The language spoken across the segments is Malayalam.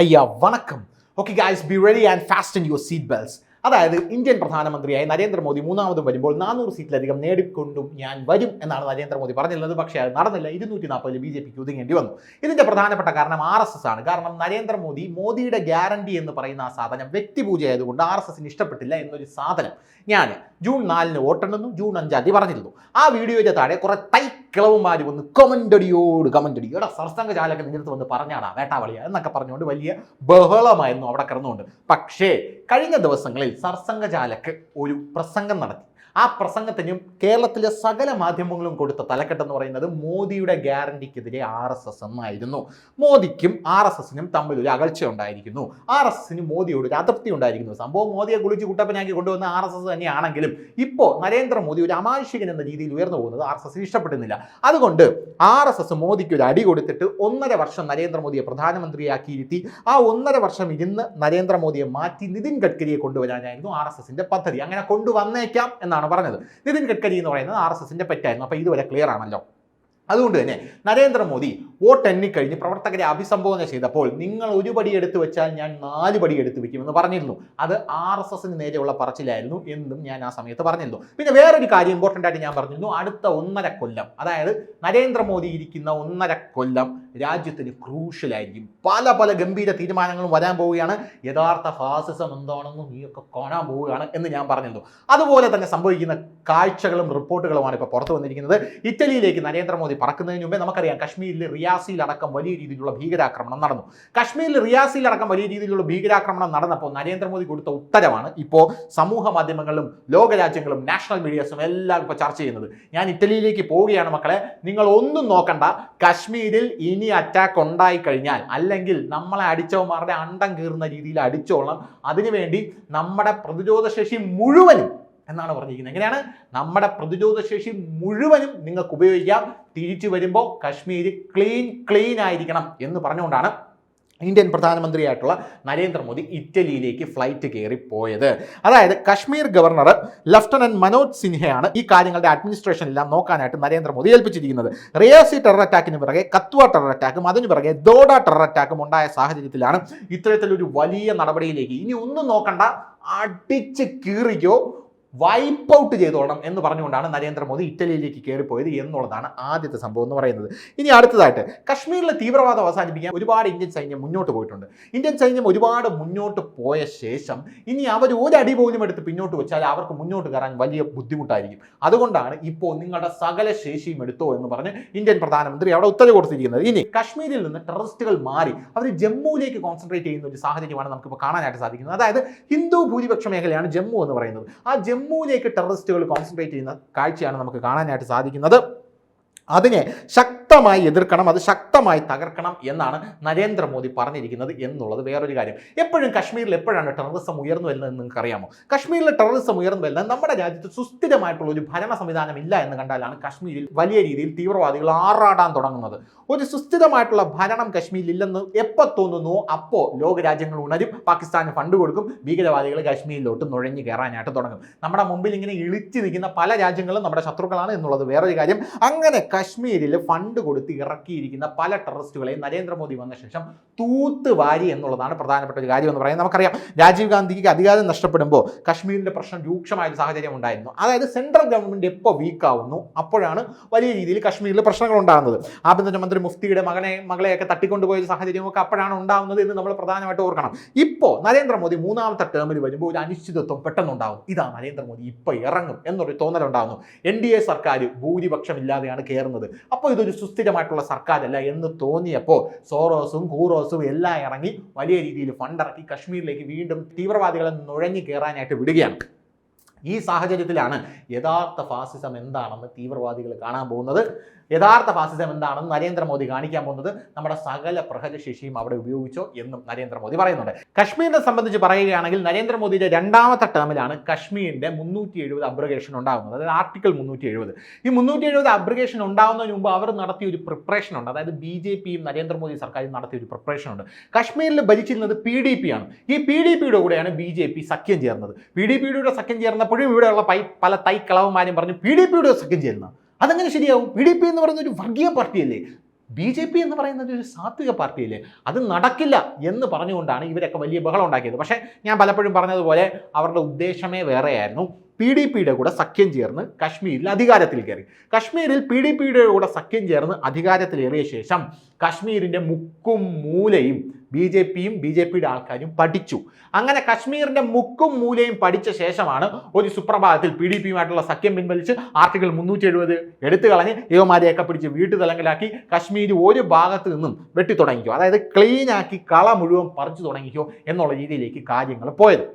അയ്യ വണക്കം. Okay guys be ready and fast in your seat belts അതായത് ഇന്ത്യൻ പ്രധാനമന്ത്രിയായി നരേന്ദ്രമോദി മൂന്നാമതും വരുമ്പോൾ നാനൂറ് സീറ്റിലധികം നേടിക്കൊണ്ടും ഞാൻ വരും എന്നാണ് നരേന്ദ്രമോദി പറഞ്ഞിരുന്നത്. പക്ഷേ അത് നടന്നില്ല. ഇരുന്നൂറ്റി നാൽപ്പതിൽ ബി ജെ പിക്ക് ഒതുങ്ങേണ്ടി വന്നു. ഇതിന്റെ പ്രധാനപ്പെട്ട കാരണം ആർ എസ് എസ് ആണ്. കാരണം നരേന്ദ്രമോദി മോദിയുടെ ഗ്യാരണ്ടി എന്ന് പറയുന്ന ആ സാധനം വ്യക്തിപൂജ ആയതുകൊണ്ട് ആർ എസ് എസിന് ഇഷ്ടപ്പെട്ടില്ല എന്നൊരു സാധനം ഞാൻ ജൂൺ നാലിന് വോട്ടെണ്ണുന്നു. ജൂൺ അഞ്ചാം തീയതി പറഞ്ഞിരുന്നു. ആ വീഡിയോയുടെ താഴെ കുറേ കുറെ തൈക്കിളവന്മാർ വന്ന് കമന്റടിയോട് കമന്റടി എടാ സർസംഘ നിന്റെ നിരത്ത് വന്ന് പറഞ്ഞാടാ വേട്ടാവളിയ എന്നൊക്കെ പറഞ്ഞുകൊണ്ട് വലിയ ബഹളമായിരുന്നു അവിടെ കിടന്നുകൊണ്ട്. പക്ഷേ കഴിഞ്ഞ ദിവസങ്ങളിൽ സർസംഗ ചാലക്ക് ഒരു പ്രസംഗം നടത്തി. ആ പ്രസംഗത്തിനും കേരളത്തിലെ സകല മാധ്യമങ്ങളും കൊടുത്ത തലക്കെട്ടെന്ന് പറയുന്നത് മോദിയുടെ ഗ്യാരണ്ടിക്കെതിരെ ആർ എസ് എസ് എന്നായിരുന്നു. മോദിക്കും ആർ എസ് എസിനും തമ്മിൽ ഒരു അകൽച്ച ഉണ്ടായിരിക്കുന്നു. ആർ എസ് എസിന് മോദിയോട് ഒരു അതൃപ്തി ഉണ്ടായിരിക്കുന്നു. സംഭവം മോദിയെ കുളിച്ച് കുട്ടപ്പനാക്കി കൊണ്ടുവന്ന ആർ എസ് എസ് തന്നെയാണെങ്കിലും ഇപ്പോൾ നരേന്ദ്രമോദി ഒരു അമാനുഷികൻ എന്ന രീതിയിൽ ഉയർന്നു പോകുന്നത് ആർ എസ് എസ് ഇഷ്ടപ്പെടുന്നില്ല. അതുകൊണ്ട് ആർ എസ് എസ് മോദിക്ക് ഒരു അടി കൊടുത്തിട്ട് ഒന്നര വർഷം നരേന്ദ്രമോദിയെ പ്രധാനമന്ത്രിയാക്കി ഇരുത്തി ആ ഒന്നര വർഷം ഇരുന്ന് നരേന്ദ്രമോദിയെ മാറ്റി നിതിൻ ഗഡ്കരിയെ കൊണ്ടുവരാനായിരുന്നു ആർ എസ് എസിന്റെ പദ്ധതി. അങ്ങനെ കൊണ്ടുവന്നേക്കാം എന്നാണ് പറഞ്ഞത്. നിതിൻ ഗഡ്കരി എന്ന് പറയുന്നത് ആർ എസ് എസിന്റെ പറ്റായിരുന്നു. അപ്പോൾ ഇതുവരെ ക്ലിയർ ആണല്ലോ. അതുകൊണ്ട് തന്നെ നരേന്ദ്രമോദി വോട്ട് എണ്ണിക്കഴിഞ്ഞ് പ്രവർത്തകരെ അഭിസംബോധന ചെയ്തപ്പോൾ നിങ്ങൾ ഒരു പടി എടുത്തു വെച്ചാൽ ഞാൻ നാല് പടി എടുത്തു വെക്കുമെന്ന് പറഞ്ഞിരുന്നു. അത് ആർ എസ് എസിന് നേരെയുള്ള പറച്ചിലായിരുന്നു എന്നും ഞാൻ ആ സമയത്ത് പറഞ്ഞിരുന്നു. പിന്നെ വേറൊരു കാര്യം ഇമ്പോർട്ടന്റ് ആയിട്ട് ഞാൻ പറഞ്ഞിരുന്നു. അടുത്ത ഒന്നര കൊല്ലം അതായത് നരേന്ദ്രമോദി ഇരിക്കുന്ന ഒന്നര കൊല്ലം രാജ്യത്തിന് ക്രൂഷ്യലായിരിക്കും. പല പല ഗംഭീര തീരുമാനങ്ങളും വരാൻ പോവുകയാണ്. യഥാർത്ഥ ഫാസിസം എന്താണെന്നും നീയൊക്കെ കാണാൻ പോവുകയാണ് എന്ന് ഞാൻ പറഞ്ഞിരുന്നു. അതുപോലെ തന്നെ സംഭവിക്കുന്ന കാഴ്ചകളും റിപ്പോർട്ടുകളുമാണ് ഇപ്പോൾ പുറത്തു വന്നിരിക്കുന്നത്. ഇറ്റലിയിലേക്ക് നരേന്ദ്രമോദി പറക്കുന്നതിന് മുമ്പേ നമുക്കറിയാം കശ്മീരിൽ റിയാസിയിലടക്കം വലിയ രീതിയിലുള്ള ഭീകരാക്രമണം നടന്നു. കശ്മീരിൽ റിയാസിയിലടക്കം വലിയ രീതിയിലുള്ള ഭീകരാക്രമണം നടന്നപ്പോൾ നരേന്ദ്രമോദി കൊടുത്ത ഉത്തരവാണ് ഇപ്പോൾ സമൂഹ മാധ്യമങ്ങളിലും ലോകരാജ്യങ്ങളും നാഷണൽ മീഡിയസും എല്ലാം ഇപ്പോൾ ചർച്ച ചെയ്യുന്നത്. ഞാൻ ഇറ്റലിയിലേക്ക് പോവുകയാണ് മക്കളെ. നിങ്ങൾ ഒന്നും നോക്കണ്ട. കശ്മീരിൽ ഇനി അറ്റാക്ക് ഉണ്ടായി കഴിഞ്ഞാൽ അല്ലെങ്കിൽ നമ്മളെ അടിച്ചവന്മാരുടെ അണ്ടം കീറുന്ന രീതിയിൽ അടിച്ചോളണം. അതിനുവേണ്ടി നമ്മുടെ പ്രതിരോധശേഷി മുഴുവനും എന്നാണ് പറഞ്ഞിരിക്കുന്നത്. എങ്ങനെയാണ്? നമ്മുടെ പ്രതിരോധ ശേഷി മുഴുവനും നിങ്ങൾക്ക് ഉപയോഗിക്കാം. തിരിച്ചു വരുമ്പോൾ കശ്മീർ ക്ലീൻ ക്ലീൻ ആയിരിക്കണം എന്ന് പറഞ്ഞുകൊണ്ടാണ് ഇന്ത്യൻ പ്രധാനമന്ത്രിയായിട്ടുള്ള നരേന്ദ്രമോദി ഇറ്റലിയിലേക്ക് ഫ്ലൈറ്റ് കയറി പോയത്. അതായത് കശ്മീർ ഗവർണർ ലഫ്റ്റനന്റ് മനോജ് സിൻഹയാണ് ഈ കാര്യങ്ങളുടെ അഡ്മിനിസ്ട്രേഷൻ എല്ലാം നോക്കാനായിട്ട് നരേന്ദ്രമോദി ഏൽപ്പിച്ചിരിക്കുന്നത്. റിയാസി ടെറർ അറ്റാക്കിന് പിറകെ കത്വ ടെറർ അറ്റാക്കും അതിന് പിറകെ ദോഡ ടെറർ അറ്റാക്കും ഉണ്ടായ സാഹചര്യത്തിലാണ് ഇത്തരത്തിലൊരു വലിയ നടപടിയിലേക്ക്. ഇനി ഒന്നും നോക്കണ്ട അടിച്ച് കീറിക്കോ വൈപ്പ് ഔട്ട് ചെയ്തോളണം എന്ന് പറഞ്ഞുകൊണ്ടാണ് നരേന്ദ്രമോദി ഇറ്റലിയിലേക്ക് കയറിപ്പോയത് എന്നുള്ളതാണ് ആദ്യത്തെ സംഭവം എന്ന് പറയുന്നത്. ഇനി അടുത്തതായിട്ട് കശ്മീരിലെ തീവ്രവാദം അവസാനിപ്പിക്കാൻ ഒരുപാട് ഇന്ത്യൻ സൈന്യം മുന്നോട്ട് പോയിട്ടുണ്ട്. ഇന്ത്യൻ സൈന്യം ഒരുപാട് മുന്നോട്ട് പോയ ശേഷം ഇനി അവർ ഒരു അടി പോലും എടുത്ത് പിന്നോട്ട് വെച്ചാൽ അവർക്ക് മുന്നോട്ട് കയറാൻ വലിയ ബുദ്ധിമുട്ടായിരിക്കും. അതുകൊണ്ടാണ് ഇപ്പോൾ നിങ്ങളുടെ സകല ശേഷിയും എടുത്തോ എന്ന് പറഞ്ഞ് ഇന്ത്യൻ പ്രധാനമന്ത്രി അവിടെ ഉത്തരവ് കൊടുത്തിരിക്കുന്നത്. ഇനി കശ്മീരിൽ നിന്ന് ടെററിസ്റ്റുകൾ മാറി അവർ ജമ്മുവിലേക്ക് കോൺസെൻട്രേറ്റ് ചെയ്യുന്ന ഒരു സാഹചര്യമാണ് നമുക്കിപ്പോൾ കാണാനായിട്ട് സാധിക്കുന്നത്. അതായത് ഹിന്ദു ഭൂരിപക്ഷ മേഖലയാണ് ജമ്മു എന്ന് പറയുന്നത്. ആ ജമ്മുവിലേക്ക് ടെററിസ്റ്റുകൾ കോൺസെൻട്രേറ്റ് ചെയ്യുന്ന കാഴ്ചയാണ് നമുക്ക് കാണാനായിട്ട് സാധിക്കുന്നത്. അതിനെ ശക്തമായി എതിർക്കണം അത് ശക്തമായി തകർക്കണം എന്നാണ് നരേന്ദ്രമോദി പറഞ്ഞിരിക്കുന്നത് എന്നുള്ളത് വേറൊരു കാര്യം. എപ്പോഴും കശ്മീരിൽ എപ്പോഴാണ് ടെററിസം ഉയർന്നു വരുന്നത് നിങ്ങൾക്ക് അറിയാമോ കശ്മീരിൽ ടെററിസം ഉയർന്നു വരുന്നത് നമ്മുടെ രാജ്യത്ത് സുസ്ഥിരമായിട്ടുള്ള ഒരു ഭരണ സംവിധാനം ഇല്ല എന്ന് കണ്ടാലാണ് കശ്മീരിൽ വലിയ രീതിയിൽ തീവ്രവാദികൾ ആറാടാൻ തുടങ്ങുന്നത്. ഒരു സുസ്ഥിരമായിട്ടുള്ള ഭരണം കശ്മീരിൽ ഇല്ലെന്ന് എപ്പോൾ തോന്നുന്നു അപ്പോൾ ലോകരാജ്യങ്ങൾ ഉണരും പാകിസ്ഥാന് ഫണ്ട് കൊടുക്കും ഭീകരവാദികൾ കശ്മീരിലോട്ട് നുഴഞ്ഞു കയറാനായിട്ട് തുടങ്ങും. നമ്മുടെ മുമ്പിൽ ഇങ്ങനെ ഇളിച്ചു നിൽക്കുന്ന പല രാജ്യങ്ങളും നമ്മുടെ ശത്രുക്കളാണ് എന്നുള്ളത് വേറൊരു കാര്യം. അങ്ങനെ കശ്മീരിൽ ഫണ്ട് കൊടുത്ത് ഇറക്കിയിരിക്കുന്ന പല ടെററിസ്റ്റുകളെയും നരേന്ദ്രമോദി വന്ന ശേഷം തൂത്ത് വാരി എന്നുള്ളതാണ് പ്രധാനപ്പെട്ട ഒരു കാര്യം എന്ന് പറയുന്നത്. നമുക്കറിയാം രാജീവ് ഗാന്ധിക്ക് അധികാരം നഷ്ടപ്പെടുമ്പോൾ കശ്മീരിന്റെ പ്രശ്നം രൂക്ഷമായ ഒരു സാഹചര്യം ഉണ്ടായിരുന്നു. അതായത് സെൻട്രൽ ഗവൺമെന്റ് എപ്പോൾ വീക്കാവുന്നു അപ്പോഴാണ് വലിയ രീതിയിൽ കശ്മീരിൽ പ്രശ്നങ്ങൾ ഉണ്ടാകുന്നത്. ആഭ്യന്തരമന്ത്രി മുഫ്തിയുടെ മകനെ മകളെയൊക്കെ തട്ടിക്കൊണ്ടുപോയ ഒരു സാഹചര്യമൊക്കെ അപ്പോഴാണ് ഉണ്ടാകുന്നത് എന്ന് നമ്മൾ പ്രധാനമായിട്ട് ഓർക്കണം. ഇപ്പോൾ നരേന്ദ്രമോദി മൂന്നാമത്തെ ടേമിൽ വരുമ്പോൾ ഒരു അനിശ്ചിതത്വം പെട്ടെന്നുണ്ടാകും. ഇതാ നരേന്ദ്രമോദി ഇപ്പോൾ ഇറങ്ങും എന്നൊരു തോന്നലുണ്ടാകുന്നു. എൻ ഡി എ സർക്കാർ ഭൂരിപക്ഷമില്ലാതെയാണ് കയറുന്നത് അപ്പോൾ ഇതൊരു സുസ്ഥിരമായിട്ടുള്ള സർക്കാരല്ല എന്ന് തോന്നിയപ്പോൾ സോറോസും കൂറോസും എല്ലാം ഇറങ്ങി വലിയ രീതിയിൽ ഫണ്ടിറക്കി കശ്മീരിലേക്ക് വീണ്ടും തീവ്രവാദികളെ നുഴഞ്ഞു കയറാനായിട്ട് വിടുകയാണ്. ഈ സാഹചര്യത്തിലാണ് യഥാർത്ഥ ഫാസിസം എന്താണെന്ന് തീവ്രവാദികൾ കാണാൻ പോകുന്നത്. യഥാർത്ഥ ഫാസിസം എന്താണെന്ന് നരേന്ദ്രമോദി കാണിക്കാൻ പോകുന്നത് നമ്മുടെ സകല പ്രഹരശേഷിയും അവിടെ ഉപയോഗിച്ചോ എന്നും നരേന്ദ്രമോദി പറയുന്നുണ്ട്. കശ്മീരിനെ സംബന്ധിച്ച് പറയുകയാണെങ്കിൽ നരേന്ദ്രമോദിയുടെ രണ്ടാമത്തെ ടേമിലാണ് കശ്മീരിന്റെ മുന്നൂറ്റി എഴുപത് അബ്രിഗേഷൻ ഉണ്ടാകുന്നത് അതായത് ആർട്ടിക്കിൾ മുന്നൂറ്റി എഴുപത് ഈ മുന്നൂറ്റി എഴുപത് അബ്രിഗേഷൻ ഉണ്ടാകുന്നതിന് മുമ്പ് അവർ നടത്തിയ ഒരു പ്രിപ്പറേഷൻ ഉണ്ട്. അതായത് ബി ജെ പിയും നരേന്ദ്രമോദി സർക്കാരും നടത്തിയ ഒരു പ്രിപ്പറേഷൻ ഉണ്ട്. കശ്മീരിൽ ഭരിച്ചിരുന്നത് പി ഡി പി ആണ്. ഈ പി ഡി പിയുടെ കൂടെയാണ് ബി ജെ പി സഖ്യം ചേർന്നത്. പി ഡി പിയുടെ സഖ്യം ചേർന്നപ്പോഴും ഇവിടെയുള്ള പൈ പല തൈക്കളവന്മാരും പറഞ്ഞു പി ഡി പിയുടെ സഖ്യം ചേരുന്ന അതെങ്ങനെ ശരിയാവും. പി ഡി പി എന്ന് പറയുന്ന ഒരു വർഗീയ പാർട്ടിയല്ലേ? ബി ജെ പി എന്ന് പറയുന്നത് ഒരു സാത്വിക പാർട്ടിയല്ലേ? അത് നടക്കില്ല എന്ന് പറഞ്ഞുകൊണ്ടാണ് ഇവരൊക്കെ വലിയ ബഹളം ഉണ്ടാക്കിയത്. പക്ഷേ ഞാൻ പലപ്പോഴും പറഞ്ഞതുപോലെ അവരുടെ ഉദ്ദേശമേ വേറെയായിരുന്നു. പി ഡി പിയുടെ കൂടെ സഖ്യം ചേർന്ന് കശ്മീരിൽ അധികാരത്തിൽ കയറി. കശ്മീരിൽ പി ഡി പിയുടെ കൂടെ സഖ്യം ചേർന്ന് അധികാരത്തിലേറിയ ശേഷം കശ്മീരിന്റെ മുക്കും മൂലയും ബി ജെ പിയും ബി ജെ പിയുടെ ആൾക്കാരും പഠിച്ചു. അങ്ങനെ കശ്മീരിന്റെ മുക്കും മൂലയും പഠിച്ച ശേഷമാണ് ഒരു സുപ്രഭാതത്തിൽ പി ഡി പിയുമായിട്ടുള്ള സഖ്യം പിൻവലിച്ച് ആർട്ടിക്കിൾ മുന്നൂറ്റി എഴുപത് എടുത്തു കളഞ്ഞ് യുവമാരെയൊക്കെ പിടിച്ച് വീട്ടു തലങ്കിലാക്കി കശ്മീർ ഒരു ഭാഗത്ത് നിന്നും വെട്ടി തുടങ്ങിക്കോ അതായത് ക്ലീനാക്കി കള മുഴുവൻ പറിച്ചു തുടങ്ങിക്കോ എന്നുള്ള രീതിയിലേക്ക് കാര്യങ്ങൾ പോയത്.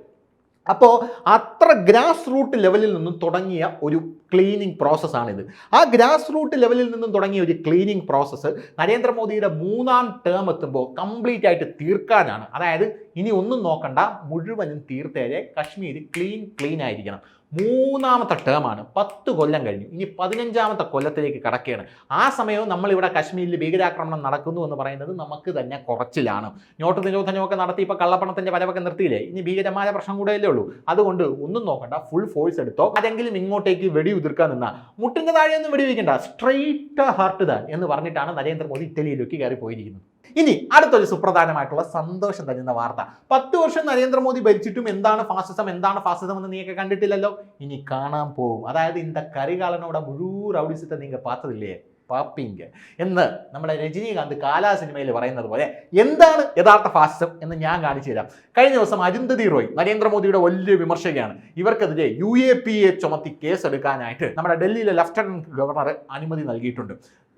അപ്പോൾ അത്ര ഗ്രാസ് റൂട്ട് ലെവലിൽ നിന്നും തുടങ്ങിയ ഒരു ക്ലീനിങ് പ്രോസസ്സാണിത്. ആ ഗ്രാസ് റൂട്ട് ലെവലിൽ നിന്നും തുടങ്ങിയ ഒരു ക്ലീനിങ് പ്രോസസ്സ് നരേന്ദ്രമോദിയുടെ മൂന്നാം ടേം എത്തുമ്പോൾ കംപ്ലീറ്റ് ആയിട്ട് തീർക്കാനാണ്. അതായത് ഇനി ഒന്നും നോക്കണ്ട മുഴുവനും തീർത്തേരെ കശ്മീർ ക്ലീൻ ക്ലീൻ ആയിരിക്കണം. മൂന്നാമത്തെ ടേമാണ് പത്ത് കൊല്ലം കഴിഞ്ഞു. ഇനി പതിനഞ്ചാമത്തെ കൊല്ലത്തിലേക്ക് കടക്കുകയാണ്. ആ സമയവും നമ്മളിവിടെ കശ്മീരിൽ ഭീകരാക്രമണം നടക്കുന്നു എന്ന് പറയുന്നത് നമുക്ക് തന്നെ കുറച്ചിലാണ്. നോട്ട് നിരോധനമൊക്കെ നടത്തി ഇപ്പോൾ കള്ളപ്പണത്തിന്റെ വരവൊക്കെ നിർത്തിയില്ലേ? ഇനി ഭീകരമായ പ്രശ്നം കൂടെയല്ലേ ഉള്ളൂ. അതുകൊണ്ട് ഒന്നും നോക്കണ്ട. ഫുൾ ഫോഴ്സ് എടുത്തോ. അതെങ്കിലും ഇങ്ങോട്ടേക്ക് വെടി ഉതിർക്കാൻ നിന്നാ. മുട്ടിന്റെ താഴെയൊന്നും വെടിവെക്കണ്ട. സ്ട്രെയിറ്റ് ഹാർട്ട് ദാൻ എന്ന് പറഞ്ഞിട്ടാണ് നരേന്ദ്രമോദി ഇറ്റലിയിലേക്ക് കയറി പോയിരിക്കുന്നത് ഇനി അടുത്തൊരു സുപ്രധാനമായിട്ടുള്ള സന്തോഷം തരുന്ന വാർത്ത. പത്ത് വർഷം നരേന്ദ്രമോദി ഭരിച്ചിട്ടും എന്താണ് ഫാസിസം എന്താണ് ഫാസിസം എന്ന് നീയൊക്കെ കണ്ടിട്ടില്ലല്ലോ? ഇനി കാണാൻ പോകും. അതായത് ഇന്ത കരികാലനോടെ മുഴുവൻ റൗഡിസത്തെ നിങ്ങൾ പാത്തതില്ലേ? പാപ്പിങ് എന്ന് നമ്മുടെ രജനീകാന്ത് കാലാ സിനിമയിൽ പറയുന്നത് പോലെ എന്താണ് യഥാർത്ഥ ഫാസിസം എന്ന് ഞാൻ കാണിച്ചു തരാം. കഴിഞ്ഞ ദിവസം അരുന്ധതി റോയ് നരേന്ദ്രമോദിയുടെ വലിയ വിമർശകയാണ്. ഇവർക്കെതിരെ യു എ പി എ ചുമത്തി കേസെടുക്കാനായിട്ട് നമ്മുടെ ഡൽഹിയിലെ ലഫ്റ്റനന്റ് ഗവർണർ അനുമതി നൽകിയിട്ടുണ്ട്.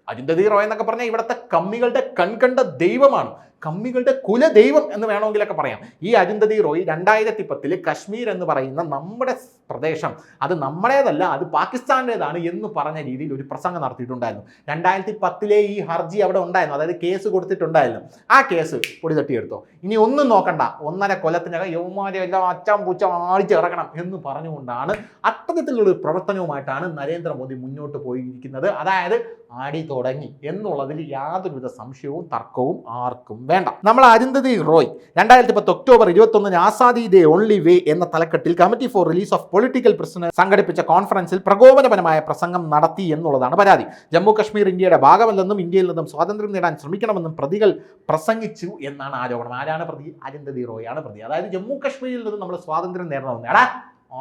അരുന്ധതി റോയ് എന്നൊക്കെ പറഞ്ഞാൽ ഇവിടുത്തെ കമ്മികളുടെ കൺകണ്ട ദൈവമാണ്. കമ്മികളുടെ കുലദൈവം എന്ന് വേണമെങ്കിലൊക്കെ പറയാം. ഈ അരുന്ധതി റോയ് രണ്ടായിരത്തി പത്തിൽ കശ്മീർ എന്ന് പറയുന്ന നമ്മുടെ പ്രദേശം. അത് നമ്മുടേതല്ല അത് പാകിസ്ഥാനേതാണ് എന്ന് പറഞ്ഞ രീതിയിൽ ഒരു പ്രസംഗം നടത്തിയിട്ടുണ്ടായിരുന്നു. രണ്ടായിരത്തി പത്തിലെ ഈ ഹർജി അവിടെ ഉണ്ടായിരുന്നു. അതായത് കേസ് കൊടുത്തിട്ടുണ്ടായിരുന്നു. ആ കേസ് പൊടി തട്ടിയെടുത്തോ ഇനി ഒന്നും നോക്കണ്ട. ഒന്നര കൊല്ലത്തിനകം യൗമാരെ എല്ലാം അച്ചാം പൂച്ച ആടിച്ചിറക്കണം എന്ന് പറഞ്ഞുകൊണ്ടാണ് അത്തരത്തിലുള്ള പ്രവർത്തനവുമായിട്ടാണ് നരേന്ദ്രമോദി മുന്നോട്ട് പോയിരിക്കുന്നത്. അതായത് ആടി തുടങ്ങി എന്നുള്ളതിൽ യാതൊരുവിധ സംശയവും തർക്കവും ആർക്കും വേണ്ട. നമ്മൾ അരുന്ധതി റോയ് രണ്ടായിരത്തി പത്ത് ഒക്ടോബർ ഇരുപത്തൊന്നിന് ആസാദി ദേ ഓൺലി വേ എന്ന തലക്കെട്ടിൽ committee for release of political prisoner സംഘടിപ്പിച്ച കോൺഫറൻസിൽ പ്രകോപനപരമായ പ്രസംഗം നടത്തി എന്നുള്ളതാണ് പരാതി. ജമ്മു കശ്മീർ ഇന്ത്യയുടെ ഭാഗമല്ലെന്നും ഇന്ത്യയിൽ നിന്നും സ്വാതന്ത്ര്യം നേടാൻ ശ്രമിക്കണമെന്നും പ്രതികൾ പ്രസംഗിച്ചു എന്നാണ് ആരോപണം. ആരാണ് പ്രതി? അരുന്ധതി റോയാണ് പ്രതി. അതായത് ജമ്മു കശ്മീരിൽ നിന്നും നമ്മൾ സ്വാതന്ത്ര്യം നേടണമെന്ന്. എടാ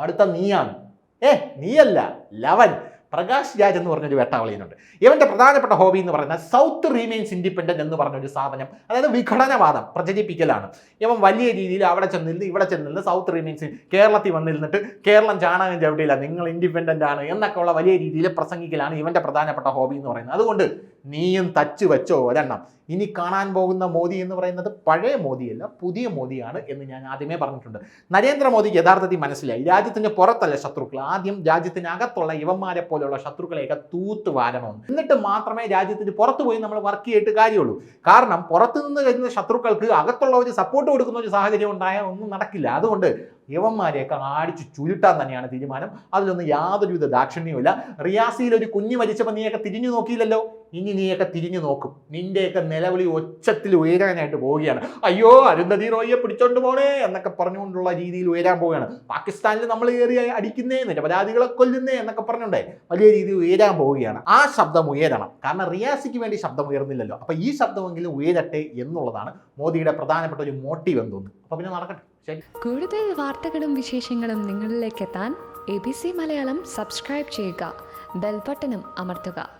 അടുത്ത നീയാണ്. ഏ നീയല്ല. ലവൻ. പ്രകാശ് രാജ് എന്ന് പറഞ്ഞൊരു വേട്ടാവളിയനുണ്ട്. ഇവന്റെ പ്രധാനപ്പെട്ട ഹോബി എന്ന് പറയുന്നത് സൗത്ത് റീമെയിൻസ് ഇൻഡിപെൻഡന്റ് എന്ന് പറഞ്ഞൊരു സാധനം അതായത് വിഘടനവാദം പ്രചരിപ്പിക്കലാണ്. ഇവൻ വലിയ രീതിയിൽ അവിടെ ചെന്നിരുന്ന് ഇവിടെ ചെന്നിരുന്ന് സൗത്ത് റീമെയിൻസ് കേരളത്തിൽ വന്നിരുന്നിട്ട് കേരളം ചാണകം ചവിട്ടിയില്ല നിങ്ങൾ ഇൻഡിപെൻഡന്റ് ആണ് എന്നൊക്കെ ഉള്ള വലിയ രീതിയിൽ പ്രസംഗിക്കലാണ് ഇവന്റെ പ്രധാനപ്പെട്ട ഹോബി എന്ന് പറയുന്നത്. അതുകൊണ്ട് നീയും തച്ചു വെച്ചോ ഒരെണ്ണം. ഇനി കാണാൻ പോകുന്ന മോദി എന്ന് പറയുന്നത് പഴയ മോദിയല്ല പുതിയ മോദിയാണ് എന്ന് ഞാൻ ആദ്യമേ പറഞ്ഞിട്ടുണ്ട്. നരേന്ദ്രമോദിക്ക് യഥാർത്ഥത്തിൽ മനസ്സിലായി. രാജ്യത്തിന് പുറത്തല്ല ശത്രുക്കൾ. ആദ്യം രാജ്യത്തിനകത്തുള്ള ഇവന്മാരെ പോലെയുള്ള ശത്രുക്കളെയൊക്കെ തൂത്ത് വാരണമെന്ന് എന്നിട്ട് മാത്രമേ രാജ്യത്തിന് പുറത്തു പോയി നമ്മൾ വർക്ക് ചെയ്തിട്ട് കാര്യമുള്ളൂ. കാരണം പുറത്തുനിന്ന് വരുന്ന ശത്രുക്കൾക്ക് അകത്തുള്ളവർ സപ്പോർട്ട് കൊടുക്കുന്ന ഒരു സാഹചര്യം ഉണ്ടായാൽ ഒന്നും നടക്കില്ല. അതുകൊണ്ട് യവന്മാരെയൊക്കെ ആടിച്ചു ചുരുട്ടാൻ തന്നെയാണ് തീരുമാനം. അതിലൊന്നും യാതൊരുവിധ ദാക്ഷിണ്യവുമില്ല. റിയാസിയിൽ ഒരു കുഞ്ഞ് മരിച്ചപ്പോൾ നീയൊക്കെ തിരിഞ്ഞു നോക്കിയില്ലല്ലോ? ഇനി നീയൊക്കെ തിരിഞ്ഞു നോക്കും. നിന്റെയൊക്കെ നിലവിളി ഒച്ചത്തിൽ ഉയരാനായിട്ട് പോവുകയാണ്. അയ്യോ അരുന്ധതി റോയിയെ പിടിച്ചോണ്ട് പോണേ എന്നൊക്കെ പറഞ്ഞുകൊണ്ടുള്ള രീതിയിൽ ഉയരാൻ പോവുകയാണ്. പാകിസ്ഥാനിൽ നമ്മൾ കയറി അടിക്കുന്നേ നിരപരാധികളെ കൊല്ലുന്നേ എന്നൊക്കെ പറഞ്ഞുകൊണ്ടേ വലിയ രീതിയിൽ ഉയരാൻ പോവുകയാണ്. ആ ശബ്ദം ഉയരണം. കാരണം റിയാസിക്ക് വേണ്ടി ശബ്ദം ഉയർന്നില്ലല്ലോ. അപ്പൊ ഈ ശബ്ദമെങ്കിലും ഉയരട്ടെ എന്നുള്ളതാണ് മോദിയുടെ പ്രധാനപ്പെട്ട ഒരു മോട്ടീവ് എന്ന് തോന്നുന്നു. അപ്പൊ പിന്നെ നടക്കട്ടെ. ശരി. കൂടുതൽ വാർത്തകളും വിശേഷങ്ങളും നിങ്ങളിലേക്ക് എത്താൻ A B C Malayalam subscribe ചെയ്യുക. ബെൽബട്ടനും അമർത്തുക.